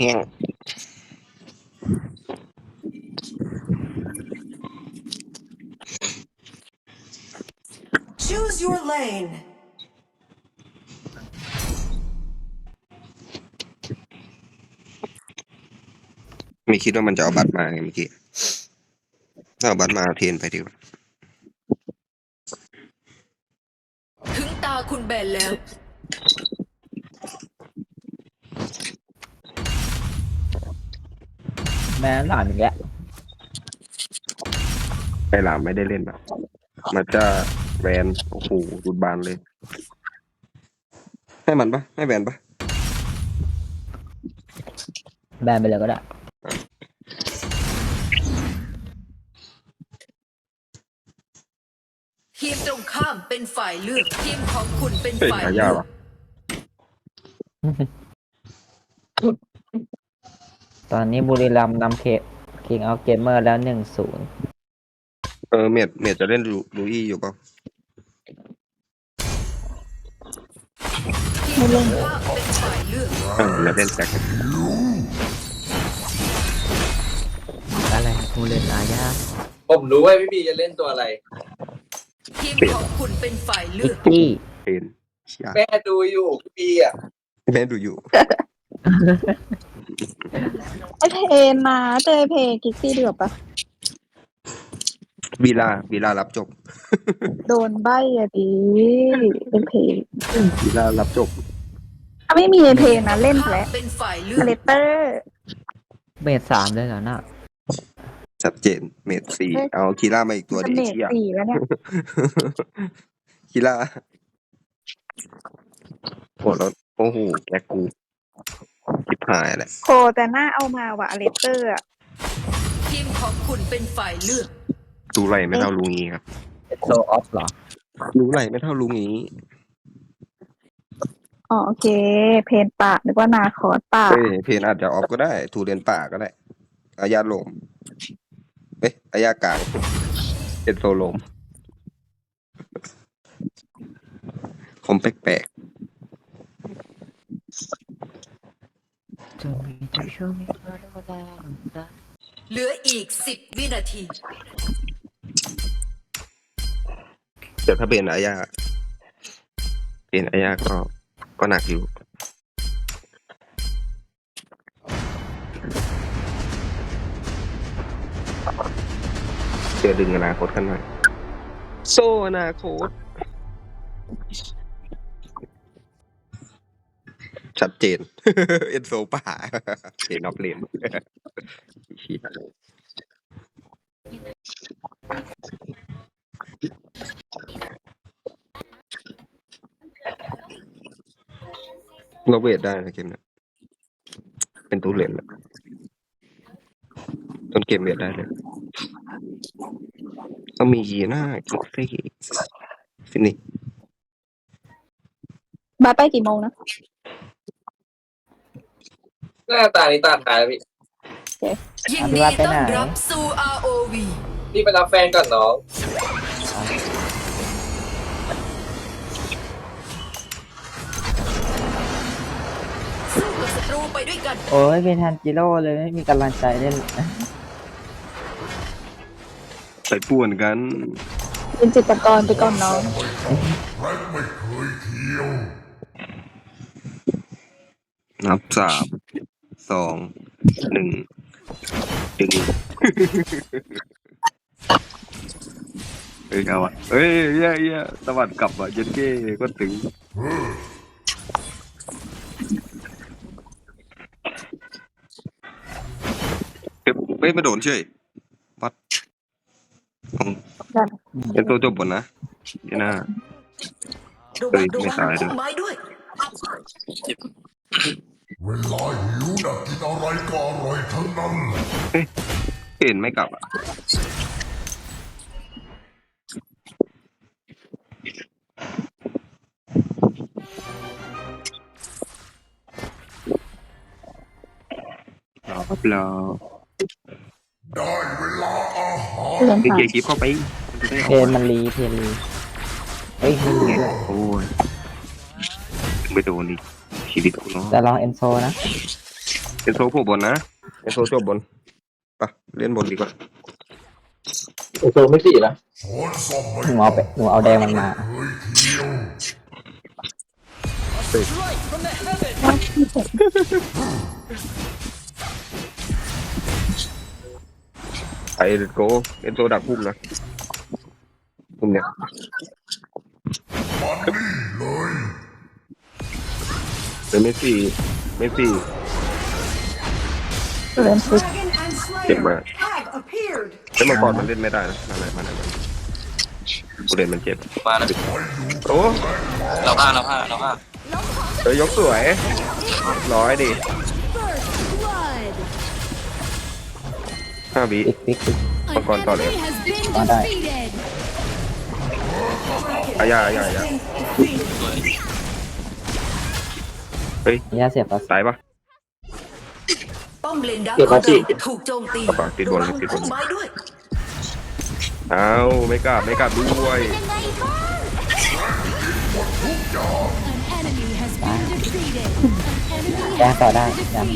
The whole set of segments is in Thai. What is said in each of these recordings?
แห้ง Choose your lane. ไม่คิดว่ามันจะเอาบัตรมาไงเมื่อกี้ ถ้าเอาบัตรมาเอาเทรนไปดีกว่า แม่หลานอีกแล้วไอหลามไม่ได้เล่นแบบมันจะแวนโอ้โหรุดบานเลย ให้มันปะให้แวนปะแบนไปเลยก็ได้ ทีมตรงข้ามเป็นฝ่ายเลือกทีมของคุณเป็นเฮ้ยฝ่ายหาเลืยาอก วะ ตอนนี้บุรีรัมย์นำเคคิงเอาเกมเมอร์แล้วหนึ่งศูนย์เออเมดเมดจะเล่นลูลูอี้อยู่เปล่าทีมตรงข้ามเป็นฝ่ายเลือกเออแล้วเล่นแจ็คอะไรกูเล่นอายาผมรู้ว่าพี่บีจะเล่นตัวอะไรทีมของคุณเป็นฝ่ายเลืพิอกกกี้เทรนเชี่ยแม่ดูอยู่พี่บีอะแม่ดูอยู่ ไอเพนมาเจอเพนกิกซี่เดือบปะวีลาวีลารับจบโดนใบอะดีเป็นเพนวีลารับจบ ถ้าไม่มีไอเพนนะเล่นแล้วเป็นฝ่ายเลือคากเลเตอร์เบสสามเลยเหรอน่ะชัดเจน เมดสี่เอาคีร่ามาอีกตัวเสดีน่ห์เชี่ยสี่แล้วเนี่ยคีร่าโหแล้วโอ้โหแกกู คิดหายแหละโคแต่หน้าเอามาว่ะเลเตอร์อะทีมของคุณเป็นฝ่ายเลือก ดูไรไม่เท่าลุงงี้ครับโซออฟเหรอรู้ไรไม่เท่าลุงงี้อ๋อโอเค เพนปากนึกว่านาคอสปากเอ้ยเพนอาจจะออฟก็ได้ทูเรียนป่าก็ได้อายาโลมเอ๊ะอายากลางเป็นโซโลมผมแปลก เหลืออีกสิบวินาทีๆแต่ถ้าเป็นอายาเป็นอายาก็ก็หนักอยู่เจอดึงอนาคตกันหน่อย โซอนาคต ชัดเจน เอ็นโซป่าเอ็นออฟเลนเหี้ยเราเวทได้นะเกมเนี้ยเป็นตู้เลนแล้วต้นเกมเวทได้เลยต้องมียีน่าคิกซี่ฟินิกบาสไปกี่โมงนะ หน้าตานี้ตาท้ายแล้วพี่ ยินดีต้อนรับสู่ ROV พี่ไปรับแฟนก่อนน้องสู้กับศัตรูไปด้วยกัน โอ้ยเป็นทันจิโร่เลยไม่มีกำลังใจเล่นไปป่วนกัน เป็นจิตรกรไปก่อนน้อง นับสาม สองหนึ่งดึงเฮ้ยเอาอะเฮ้ยเหี้ยเหี้ยสวัสดกลับอะเย็นเก้ก็ถึงเฮ้ยเฮ้ยไม่โดนเฉยวัดอืมเป็นตัวจบบนนะนี่นะระเฮ้วัยงระไม่ตายด้วย พุ่มไม้ด้วย เวลาหิวน่ะกินอะไรก็อร่อยทั้งนั้นเห็นไม่กลับอะรอครับรอได้เวลาอาหารเรียนนี่ผ่าเกีนยร์คลิปเข้าไปมันจะได้อเพอกนมันรีเพนรีเฮ้ยไม่มีด้วยโอ้ยไม่โดนดิ ชีวิตกูเนาะแต่ลองเอนโซนะเป็นโซผู้บนนะเป็นโซจบบนไปเล่นบนดีกว่าโอ้โหไม่สี่แล้วสอนซ่อมไม่หนูเอาไปหนูเอาแดงมันมาเคยเที่ยวไปโกเป็นโซดักพุ่มนะพุ่มเนี่ยมันนี่ เลยเป็นเมสซี่เมสซี่เล่นฟุตเจ็บมากแล้วมังกรมันเล่นไม่ได้นะมาไหนมาไหนมากูเล่นมันเจ็บมาแล้วโอ้เราผ้าเราผ้าเราผ้าเอ้ยยกสวยร้อยดิห้าวิ ปิ๊กปิ๊กปิ๊กมังกรต่อเลยมาได้อายาอายา อายาย่าเสียบภาษาตายปะ ป้อมเลนดักของเราถูกโจมตีกระเป๋าติดบนระวังติดบนพุ่มไม้ด้วยเอาไม่กล้าไม่กล้าด้วยแก้ต่อได้ยัง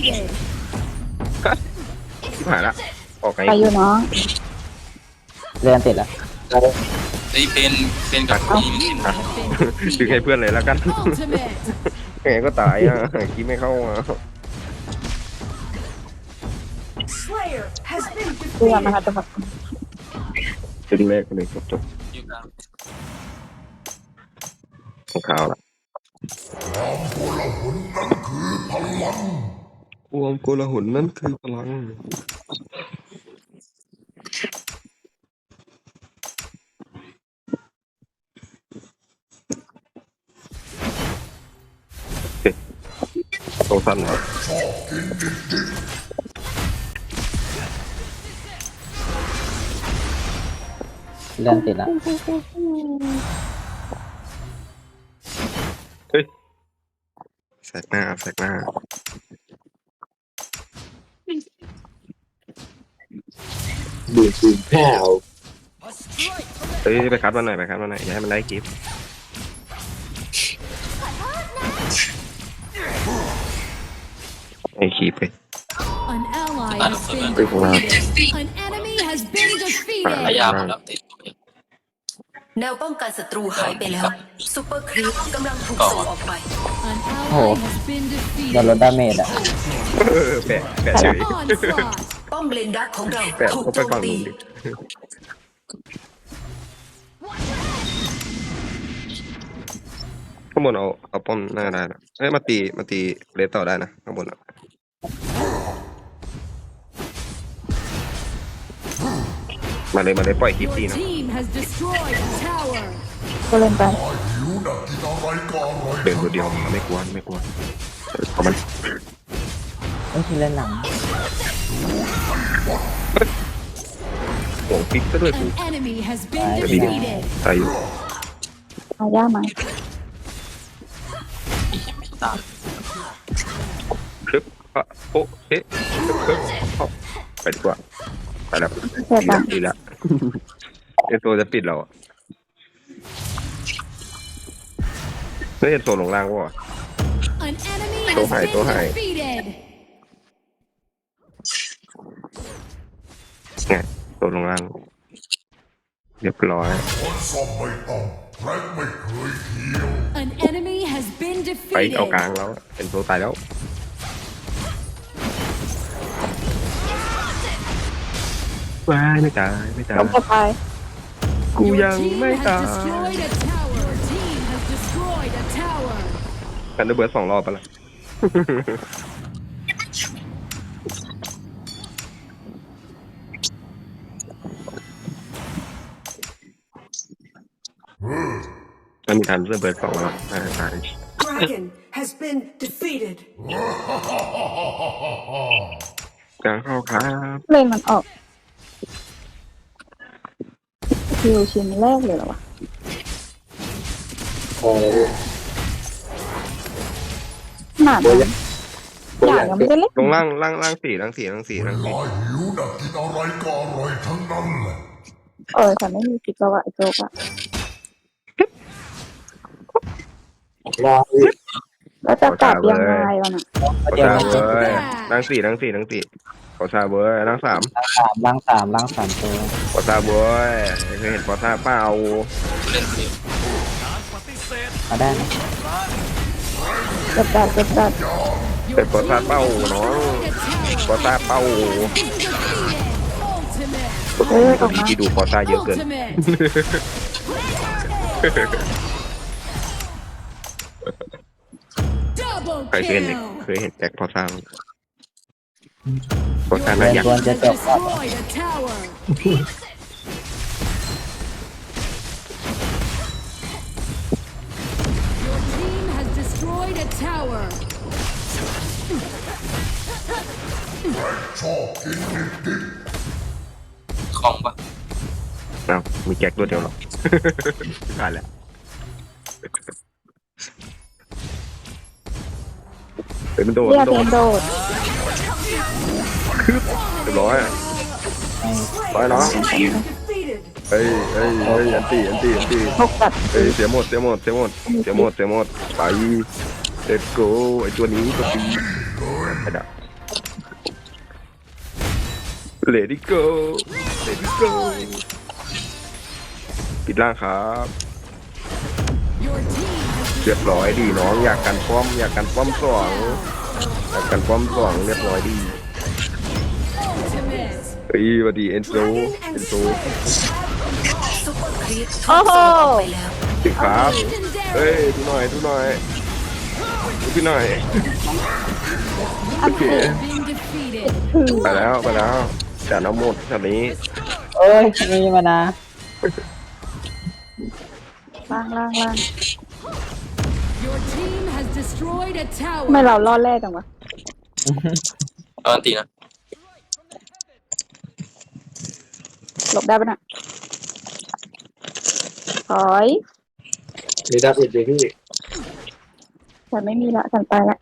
ชิบหายละออกไงไปอยู่เนาะเลื่อนติดแล้วไอ้เป็นเป็นกับทีมที่อะดึงให้เพื่อนเลยแล้วกัน ยังไงก็ตายอะคิดไม่เข้าอะเพื่อนนะคะจะแบบจุดแรกเลยจบจบอยู่กลางของข่าวละความโกลาหลนั่นคือพลังความโกลาหลนั่นคือพลัง สั้นเหรอเลื่อนติดแล้วเฮ้ยแสกหน้าแสกหน้าดูดสูงแผ่วเฮ้ยไปคัดมาหน่อยไปคัดมาหน่อยอย่าให้มันได้คลิป ไอ้คลิปไป An ally has been ไปของเรา An enemy has been พยายาม defeated. แล้วติดแนวป้องกันศัตรูหายไปแล้วซูเปอร์ครีปกำลังถูกส่งออกไป An Oh. ally has been โดนลด defeated. ดาเมจอะเออแปะแปะเฉย Onslaught. ป้อมเลนดักของเราแปะถูกเขาโจไปมฝั่งตีนู้นดิข้างบนเอาเอาป้อมหน้าได้นะเอ้ยมาตีมาตีเลสต่อได้นะข้างบนอะ มาเลยมาเลยปล่อยคลิป Your ตีนะ team has destroyed a tower. ก็เล่นไปหิวดักกินอะไรก็อร่อยเดินตัวเดียวไม่กลัวไม่กลัวเอามันไม่ใช่เล่นหลังโง่ฟิกซะด้วยกู An enemy has been Right. defeated. ตายอยู่มาย่ามาตาม ครึบอะโอะเอ๊ะครึบครึบเอาไปดีกว่าไปแล้วเพื่อนดีบ้าละงดีละเอโซจะปิดเราอะเฮ้ยเอโซลงล่างวะ An enemy Tô has hài, tô been hài. defeated. ไงโซลงล่าง เรียบร้อยคนซ่อมไม่ต้องแพร็กไม่เคยเที่ยว An enemy has been ไปเอากลาง defeated. แล้วเป็นโซตายแล้ว ว้ายไม่ตายไม่ตายล้มกระพายกู Your ยัง team ไม่ has ตาย destroyed a tower. Your team has destroyed a tower. กันได้เบิร์ดสองรอบไปละมันมีทันเบิร์ดสองรอบตายตาย Dragon has been defeated กลางเข้าครับ เล่นมันออก คิวชิ้นแรกเลยเหรอวะพอแล้วขนาดนั้นอยากยังไม่ได้เล่นลงล่างล่างล่างสี่ล่างสี่ล่างสี่เวล่างสี่ ลาหิวดักกินอะไรก็อร่อยทั้งนั้นแหละ เออแต่ไม่มีพิกแล้วอะไอโจ๊กอะรออีกแล้วจะกลับยังไงวะน่ะขอเดี๋ยวซานะเว้ยนั่งสี่นั่งสี่นั่งสี่ ขอซาเว้ยนั่งสามล้างสามล้างสามล้างสามตัวขอซาเว้ยเคยเห็นขอซาเปล่าเล่นเสียมาได้นะจะดัดจะดัดเสร็จขอซาเป้าน้องขอซาเป้า Ultimate. เฮ้ยออกมาที่ดูขอซาเยอะเกิน Ultimate. Double เคยเห็นเนี่ย kill. เคยเห็นแจ็คพอซา พอ Your ซาน่า team อยากควรจะ has จบก่อน destroyed a tower. Your team has destroyed a tower. ชอบกินดิบคล่องปะเอ้ามีแจ็คตัวเดียวหรอผ่านแล้วเฮ้ยมันโดดเรียมันกโดเพดนโดด คืบเรียบร้อยร้อยเนาะเฮ้ยเฮ้ยเฮ้ยอันตีอันตีอันตีเฮ้ยเสียหมดเสียหมดเสียหมดเสียหมดเสียหมดไป let's go ไอตัวนี้ตัวตีไปดับ let it go let it go ปิดล่างครับเรียบร้อยดีน้องอยากกันป้อมอยากกันป้อมสอง อยากกันป้อมสองเรียบร้อยดี ultimate. เฮ้ยสวัสดีเอ็นโซเอ็นโซซุปเปอร์ครีปถูโอ้กโหส่งออกไปแล้วติดครับ เฮ้ย Legendary. ดูหน่อยดูหน่อยดูพี่หน่อยอันติ Been defeated. ไปแล้วไปแล้วแต่น้ำหมดตอนนี้เอ้ยมีมานะล่างล่างล่าง Your team has destroyed a ทำไม tower. เราล่อแรกจังวะเอาอันตีนะหลบได้ปะน่ะถอยมีดับอีกเลยพี่ฉันไม่มีละฉันไปละ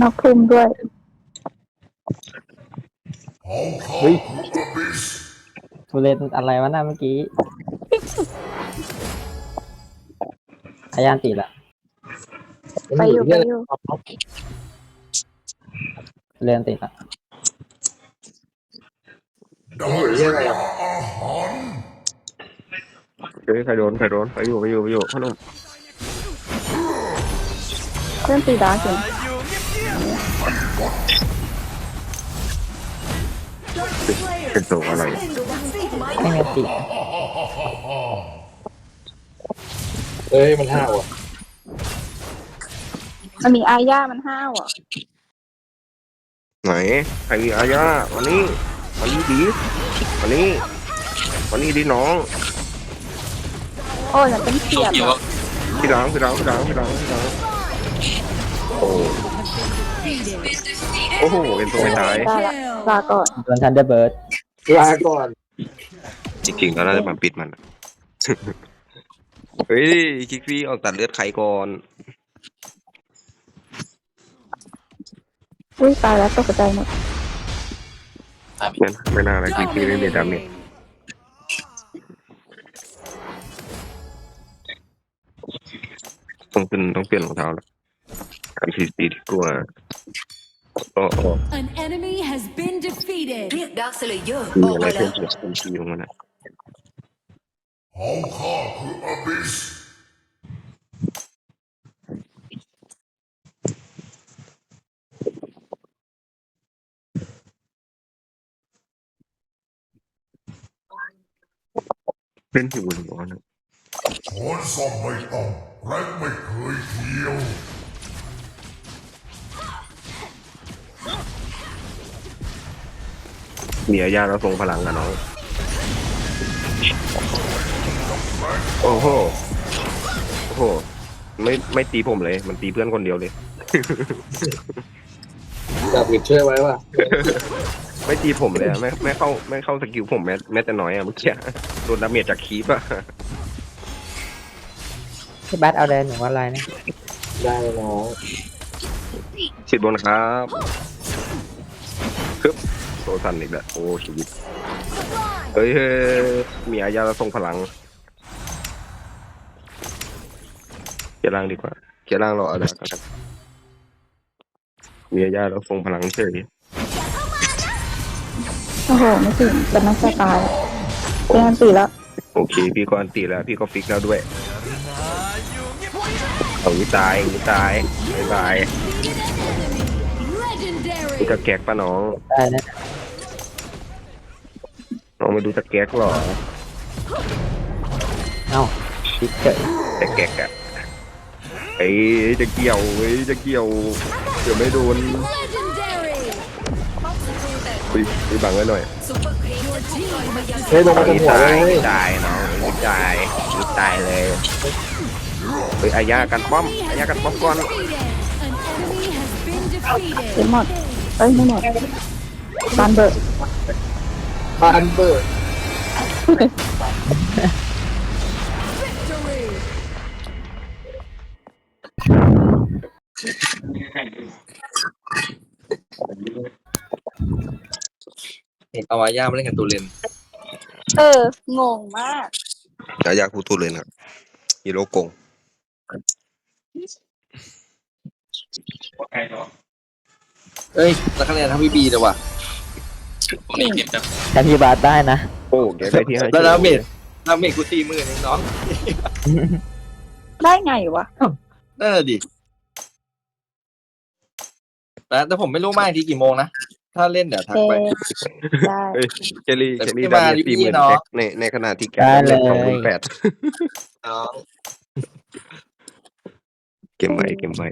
นอกทุ่มด้วยเผาข้าคือกระบิสทุเรศอะไรวะน่ะเมื่อกี้ ยานติละไปอยู่ไปอยู่เรียนติละได้เวลาอาหารเฮ้ยใครโดนใครโดนไปอยู่ไปอยู่ไปอยู่พ่อหนุ่มเพื่อนตีดาร์กอยู่เป็นตัวอะไรไม่มีติ เอ้ยมันห้าวอะมันมีอาญามันห้าวอะไหนใครอายาวันนี้วันนี้ดีวันนี้วันนี้ดีน้องโอ้ยมันเป็นเสียบเกี่ยวอะว่าพี่ล้างพี่ล้างพี่ล้างพี่ล้างพี่ล้างโอ้โอ้โหเป็นตัวไม่ตายได้ละลาก่อนโดนทันเดอร์เบิร์ดลาก่อนจริงๆแล้วน่าจะมาปิดมัน เฮ้ยคิกซี่ออกตัดเลือดไข่ก่อนอุ้ยตายแล้วตกใจหมดตายไปไม่ไม่น่าเลยคิกซี่ไม่มีดาเมจต้องเป็นต้องเปลี่ยนรองเท้าแล้วการทีสีดีกว่าโอ้โอ้ An enemy has been defeated. เรียกดาร์คสเลเยอร์มีออกอะไรมาแล้เพิ่วมเติมทีลงมานะ เผาข้าคืออบิสเล่นหิวหรือเปล่านะช้อนซ่อมไม่ต้องแรงไม่เคยเที่ยวมีอาญาเราทรงพลังกันน้อง โอ้โห โอ้โห ไม่ไม่ตีผมเลย มันตีเพื่อนคนเดียวเลยดับอีกช่วยไว้ว่ะไม่ตีผมเลยอะไม่ไม่เข้าไม่เข้าสกิลผมแม้แม้แต่น้อยอะเมื่อกี้โดนดาเมจจากคีปอะพี่บัสเอาแดนหนูว่าอะไรนะได้น้องชิดบนครับคึบโซซันอีกแล้วโอ้ชีวิตเฮ้ยเฮ้ยมีอายาเราทรงพลัง เกียร์ล่างดีกว่า เกียร์ล่างรออาดากันมีอาญาแล้วทรงพลังเฉยโอ้โห ไม่ถึงแต่นักจะตายเป็นอันตีแล้ว โอเค พี่ก็อันตีแล้ว พี่ก็ฟิกแล้วด้วยเอาวิตายวิตายไม่ตายดู Legendary. จะแกกปะน้องได้นะน้องไม่ดูจะแกกหรอ เอ้าคิดเฉยแต่แกกอะ เอ้ยจะเกี่ยวเว้ยจะเกี่ยวเดี๋ยวไม่โดน Legendary. คุยคุยบังไว้หน่อยซุปเปอร์ครีปจะถูกปล่อยมายังเฮ้ยลงมาตรงหัวตาเลยยตายน้องไม่ตายไม่ตายเลยเฮ้ยอาญากันป้อมอาญากันป้อมก่อน Defeated. An enemy has been เต็ม defeated. หมดเอ้ยไม่หมดบานเบิร์ดบานเบิร์ เอาอาย่ามาเล่นกับตัวเลนเออ งงมากอาญาพูดตัวเลยนะครับฮีโร่กงเอ้ยแล้วคะแนนทั้งพี่บีเลยว่ะวันนี้เก็บแบบแค่พี่บาสได้นะ โอ้แกได้ที่ให้แล้วดาเมจดาเมจกูตีมือเองน้องได้ไงวะ นั่นแหละดิแต่แต่ผมไม่รู้มากที่กี่โมงนะ ถ้าเล่นเดี๋ยวทักเอไป ได้เฮ้ยเจลลี่แต่เจลลี่พี่ได้มาตีหมื่นพี่เนาะแกในในขณะที่แกได้เลย สองหมื่นแปดน้องเกมใหม่เกมใหม่